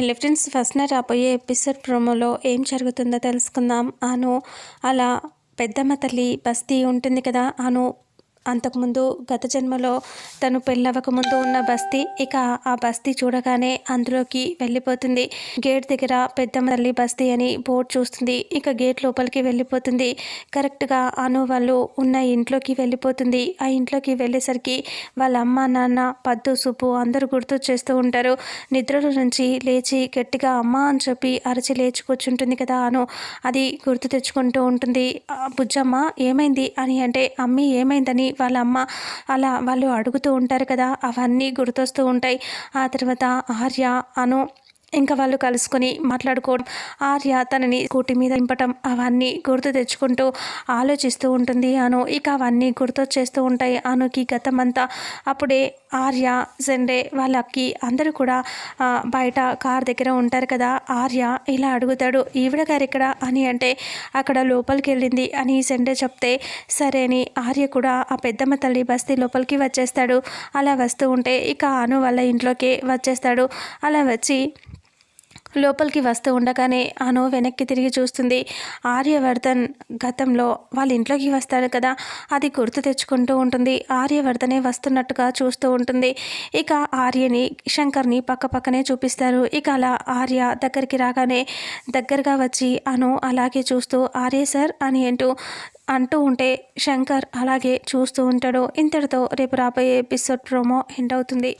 Hello friends first నా రాబోయే episode ప్రోమోలో ఏం జరుగుతుందో తెలుసుకుందాం. అను అలా పెద్దమ్మ తల్లి బస్తీ ఉంటుంది కదా అను అంతకుముందు గత జన్మలో తను పెళ్ళవక ముందు ఉన్న బస్తీ ఇక ఆ బస్తీ చూడగానే అందులోకి వెళ్ళిపోతుంది. గేట్ దగ్గర పెద్దమ్మ తల్లి బస్తీ అని బోర్డు చూస్తుంది. ఇక గేట్ లోపలికి వెళ్ళిపోతుంది. కరెక్ట్గా అను వాళ్ళు ఉన్న ఇంట్లోకి వెళ్ళిపోతుంది. ఆ ఇంట్లోకి వెళ్ళేసరికి వాళ్ళ అమ్మ నాన్న పద్దు సుబ్బు అందరూ గుర్తు చేస్తూ ఉంటారు. నిద్రలో నుంచి లేచి గట్టిగా అమ్మ అని చెప్పి అరచి లేచి కూర్చుంటుంది కదా అను. అది గుర్తు తెచ్చుకుంటూ ఉంటుంది. "ఆ, బుజ్జమ్మ ఏమైంది? అని అంటే అమ్మి ఏమైందని వాళ్ళ అమ్మ అలా వాళ్ళు అడుగుతూ ఉంటారు కదా అవన్నీ గుర్తొస్తూ ఉంటాయి. ఆ తర్వాత ఆర్య అను ఇంకా వాళ్ళు కలుసుకొని మాట్లాడుకోవడం ఆర్య తనని స్కూటీ మీద దింపటం అవన్నీ గుర్తు తెచ్చుకుంటూ ఆలోచిస్తూ ఉంటుంది అను. ఇక అవన్నీ గుర్తొచ్చేస్తూ ఉంటాయి అనుకి గతమంతా. అప్పుడే ఆర్య జెండే వాళ్ళకి అందరూ కూడా బయట కార్ దగ్గర ఉంటారు కదా ఆర్య ఇలా అడుగుతాడు ఈవిడ గారు ఇక్కడ అని అంటే అక్కడ లోపలికి వెళ్ళింది అని సెండే చెప్తే సరే అని ఆర్య కూడా ఆ పెద్దమ్మ తల్లి బస్తీ లోపలికి వచ్చేస్తాడు. అలా వస్తూ ఉంటే ఇక అను వాళ్ళ ఇంట్లోకి వచ్చేస్తాడు. అలా వచ్చి లోపలికి వస్తూ ఉండగానే అను వెనక్కి తిరిగి చూస్తుంది. ఆర్యవర్ధన్ గతంలో వాళ్ళ ఇంట్లోకి వస్తాడు కదా అది గుర్తు తెచ్చుకుంటూ ఉంటుంది. ఆర్యవర్ధనే వస్తున్నట్టుగా చూస్తూ ఉంటుంది. ఇక ఆర్యని శంకర్ని పక్క పక్కనే చూపిస్తారు. ఇక అలా ఆర్య దగ్గరికి రాగానే దగ్గరగా వచ్చి అను అలాగే చూస్తూ ఆర్య సార్ అని అంటూ అంటూ ఉంటే శంకర్ అలాగే చూస్తూ ఉంటాడు. ఇంతటితో రేపు రాబోయే ఎపిసోడ్ ప్రోమో ఎండ్ అవుతుంది.